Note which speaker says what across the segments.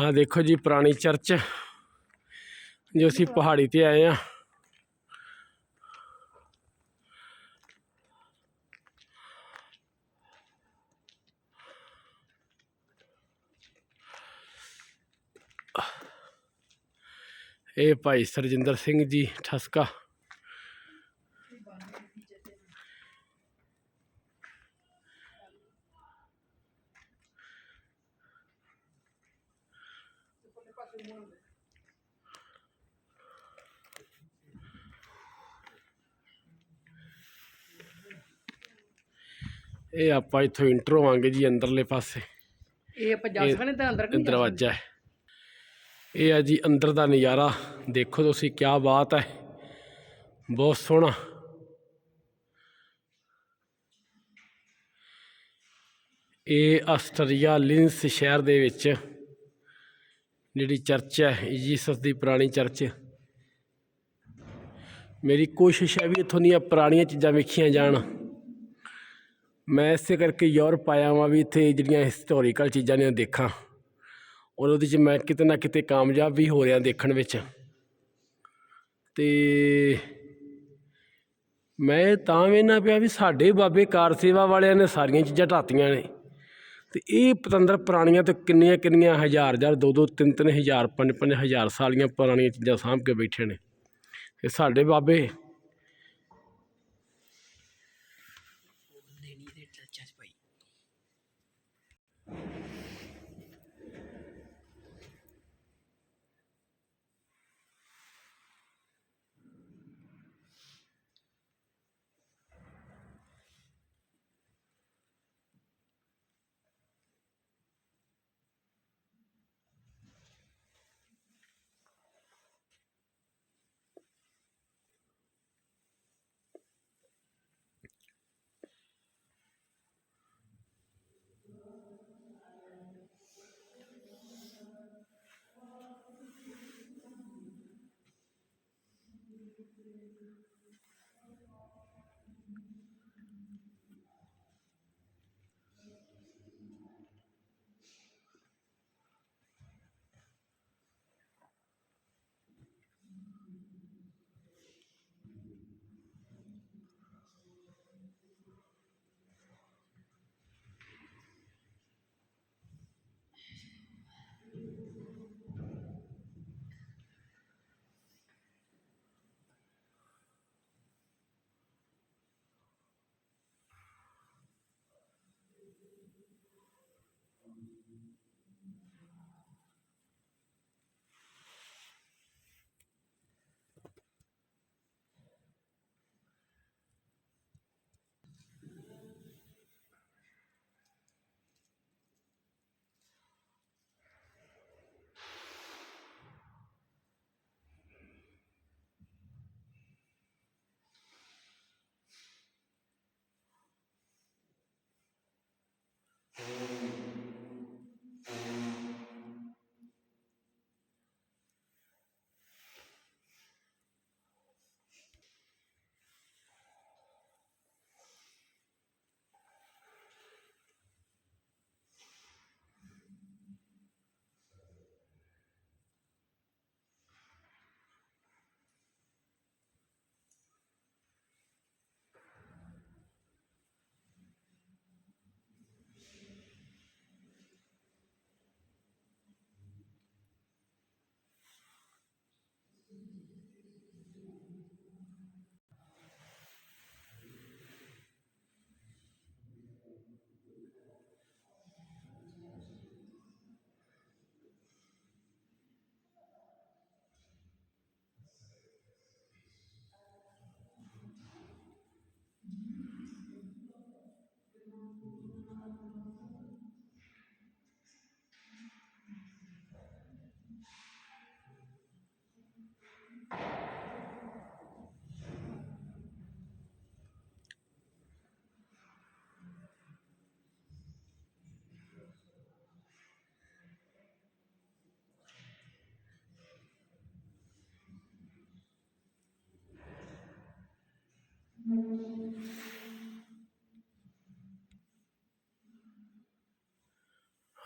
Speaker 1: ਹਾਂ ਦੇਖੋ ਜੀ ਪੁਰਾਣੀ ਚਰਚ ਜੋ ਅਸੀਂ ਪਹਾੜੀ ਤੇ ਆਏ ਆ ਇਹ ਭਾਈ ਸਰਜਿੰਦਰ ਸਿੰਘ ਜੀ ਠਸਕਾ ਇਹ ਆਪਾਂ ਇੱਥੋਂ ਇੰਟਰ ਹੋਵਾਂਗੇ ਜੀ ਅੰਦਰਲੇ ਪਾਸੇ।
Speaker 2: ਇਹ ਆਪਾਂ ਜਾ ਸਕਦੇ ਤਾਂ ਅੰਦਰ ਕਿ
Speaker 1: ਦਰਵਾਜ਼ਾ ਹੈ। ਇਹ ਆ ਜੀ ਅੰਦਰ ਦਾ ਨਜ਼ਾਰਾ। ਦੇਖੋ ਤੁਸੀਂ ਕੀ ਬਾਤ ਹੈ। ਬਹੁਤ ਸੋਹਣਾ। ਇਹ ਆਸਟਰੀਆ ਲਿੰਸ ਸ਼ਹਿਰ ਦੇ ਵਿੱਚ ਜਿਹੜੀ ਚਰਚ ਹੈ ਜੀਸਸ ਦੀ ਪੁਰਾਣੀ ਚਰਚ। ਮੇਰੀ ਕੋਸ਼ਿਸ਼ ਹੈ ਵੀ ਇੱਥੋਂ ਦੀਆਂ ਪੁਰਾਣੀਆਂ ਚੀਜ਼ਾਂ ਵੇਖੀਆਂ ਜਾਣ। ਮੈਂ ਇਸੇ ਕਰਕੇ ਯੂਰਪ ਆਇਆ ਵਾਂ ਵੀ ਇੱਥੇ ਜਿਹੜੀਆਂ ਹਿਸਟੋਰੀਕਲ ਚੀਜ਼ਾਂ ਨੇ ਉਹ ਦੇਖਾਂ। ਔਰ ਉਹਦੇ 'ਚ ਮੈਂ ਕਿਤੇ ਨਾ ਕਿਤੇ ਕਾਮਯਾਬ ਵੀ ਹੋ ਰਿਹਾ ਦੇਖਣ ਵਿੱਚ। ਅਤੇ ਮੈਂ ਤਾਂ ਵੇਖਣਾ ਪਿਆ ਵੀ ਸਾਡੇ ਬਾਬੇ ਕਾਰ ਸੇਵਾ ਵਾਲਿਆਂ ਨੇ ਸਾਰੀਆਂ ਚੀਜ਼ਾਂ ਢਾਤੀਆਂ ਨੇ। ਅਤੇ ਇਹ ਪਤੰਦਰ ਪੁਰਾਣੀਆਂ ਤੇ ਕਿੰਨੀਆਂ ਕਿੰਨੀਆਂ ਹਜ਼ਾਰ ਹਜ਼ਾਰ, ਦੋ ਦੋ ਤਿੰਨ ਤਿੰਨ ਹਜ਼ਾਰ, ਪੰਜ ਪੰਜ ਹਜ਼ਾਰ ਸਾਲੀਆਂ ਪੁਰਾਣੀਆਂ ਚੀਜ਼ਾਂ ਸਾਂਭ ਕੇ ਬੈਠੇ ਨੇ। ਤੇ ਸਾਡੇ ਬਾਬੇ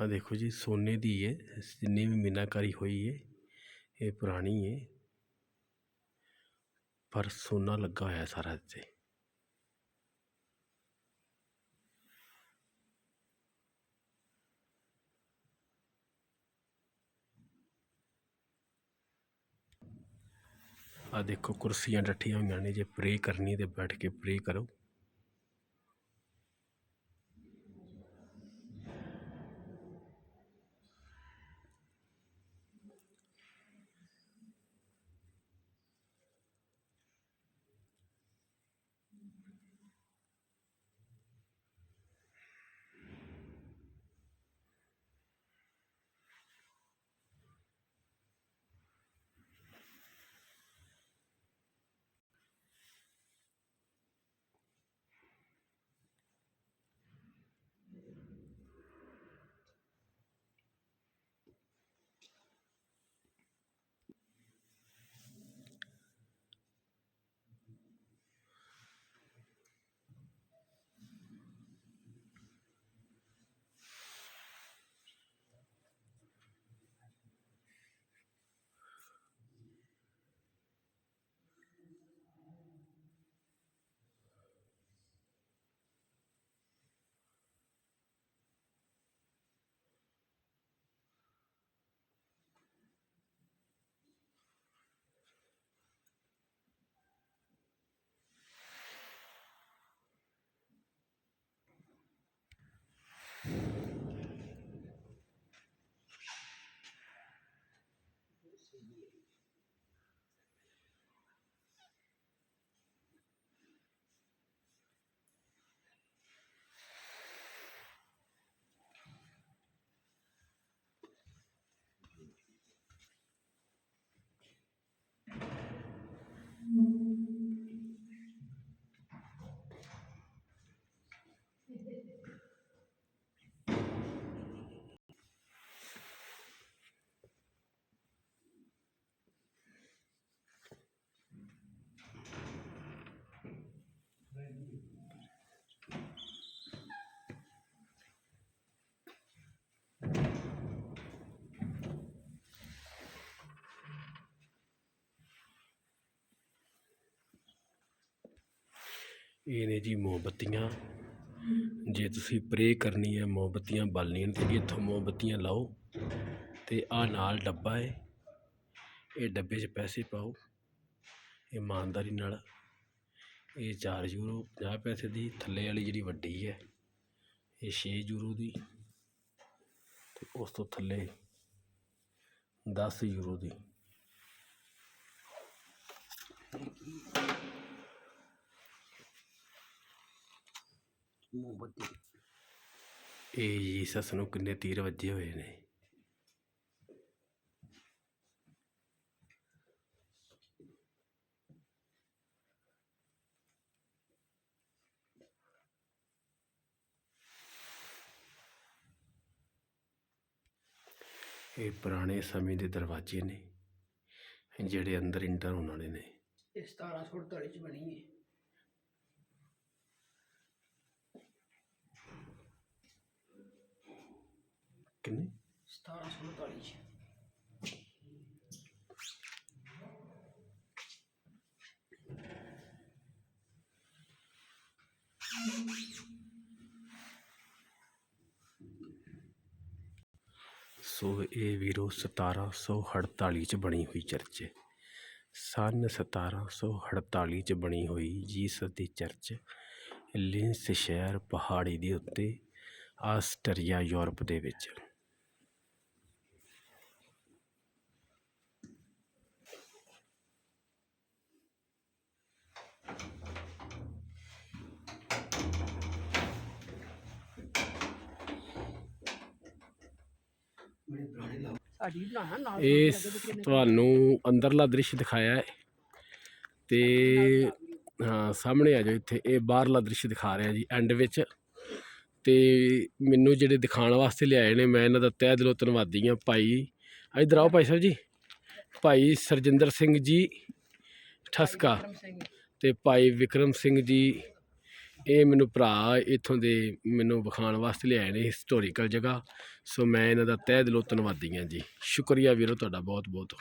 Speaker 1: ਆ ਦੇਖੋ ਜੀ, ਸੋਨੇ ਦੀ ਹੈ ਜਿੰਨੀ ਵੀ ਮੀਨਾਕਾਰੀ ਹੋਈ ਹੈ ਇਹ ਪੁਰਾਣੀ ਹੈ ਪਰ ਸੋਨਾ ਲੱਗਾ ਹੋਇਆ ਸਾਰਾ ਇੱਥੇ। ਆ ਦੇਖੋ, ਕੁਰਸੀਆਂ ਡੱਠੀਆਂ ਹੋਈਆਂ ਨੇ, ਜੇ ਪ੍ਰੇ ਕਰਨੀ ਤੇ ਬੈਠ ਕੇ ਪ੍ਰੇ ਕਰੋ। ਇਹ ਨੇ ਜੀ ਮੋਮਬੱਤੀਆਂ। ਜੇ ਤੁਸੀਂ ਪ੍ਰੇ ਕਰਨੀ ਹੈ, ਮੋਮਬੱਤੀਆਂ ਬਾਲਣੀਆਂ ਨੇ, ਤੇ ਇੱਥੋਂ ਮੋਮਬੱਤੀਆਂ ਲਾਓ, ਤੇ ਆ ਨਾਲ ਡੱਬਾ ਹੈ ਇਹ ਡੱਬੇ 'ਚ ਪੈਸੇ ਪਾਓ ਇਮਾਨਦਾਰੀ ਨਾਲ। ਇਹ 4 ਯੂਰੋ 50 ਪੈਸੇ ਦੀ, ਥੱਲੇ ਵਾਲੀ ਜਿਹੜੀ ਵੱਡੀ ਹੈ, ਇਹ 6 ਯੂਰੋ ਦੀ, ਤੇ ਉਸ ਤੋਂ ਥੱਲੇ 10 ਯੂਰੋ ਦੀ।
Speaker 2: ਮੋਮਬੱਤੀ
Speaker 1: ਇਹ ਜੀਸਸ ਨੂੰ ਕਿੰਨੇ ਤੀਰ ਵੱਜੇ ਹੋਏ ਨੇ। ਇਹ ਪੁਰਾਣੇ ਸਮੇਂ ਦੇ ਦਰਵਾਜ਼ੇ ਨੇ ਜਿਹੜੇ ਅੰਦਰ ਇੰਟਰ ਹੋਣ ਵਾਲੇ ਨੇ।
Speaker 2: ਇਹ 1748 ਚ ਬਣੀ ਹੈ
Speaker 1: ਕਿੰਨੇ?
Speaker 2: 1748 ਚ।
Speaker 1: ਸੋ ਇਹ ਵੀਰੋ 1748 ਚ ਬਣੀ ਹੋਈ ਚਰਚ ਹੈ। ਸਨ 1748 ਚ ਬਣੀ ਹੋਈ ਜੀਸਸ ਦੀ ਚਰਚ ਲਿੰਸ ਸ਼ਹਿਰ ਪਹਾੜੀ ਦੇ ਉੱਤੇ ਆਸਟਰੀਆ ਯੂਰਪ ਦੇ ਵਿੱਚ। ਇਹ ਤੁਹਾਨੂੰ ਅੰਦਰਲਾ ਦ੍ਰਿਸ਼ ਦਿਖਾਇਆ ਹੈ। ਤੇ ਹਾਂ ਸਾਹਮਣੇ ਆ ਜਾਓ ਇੱਥੇ। ਇਹ ਬਾਹਰਲਾ ਦ੍ਰਿਸ਼ ਦਿਖਾ ਰਿਹਾ ਜੀ ਐਂਡ ਵਿੱਚ। ਤੇ ਮੈਨੂੰ ਜਿਹੜੇ ਦਿਖਾਉਣ ਵਾਸਤੇ ਲਿਆਏ ਨੇ ਮੈਂ ਇਹਨਾਂ ਦਾ ਤਹਿ ਦਿਲੋਂ ਧੰਨਵਾਦੀ ਹਾਂ। ਭਾਈ ਇੱਧਰ ਆਓ ਭਾਈ ਸਾਹਿਬ ਜੀ। ਭਾਈ ਸਰਜਿੰਦਰ ਸਿੰਘ ਜੀ ਠਸਕਾ ਤੇ ਭਾਈ ਵਿਕਰਮ ਸਿੰਘ ਜੀ। ਇਹ ਮੈਨੂੰ ਭਰਾ ਇੱਥੋਂ ਦੇ ਮੈਨੂੰ ਵਿਖਾਉਣ ਵਾਸਤੇ ਲਿਆਏ ਨੇ ਹਿਸਟੋਰੀਕਲ ਜਗ੍ਹਾ। ਸੋ ਮੈਂ ਇਹਨਾਂ ਦਾ ਤਹਿ ਦਿਲੋਂ ਧੰਨਵਾਦੀ ਹਾਂ ਜੀ। ਸ਼ੁਕਰੀਆ ਵੀਰੋ ਤੁਹਾਡਾ ਬਹੁਤ ਬਹੁਤ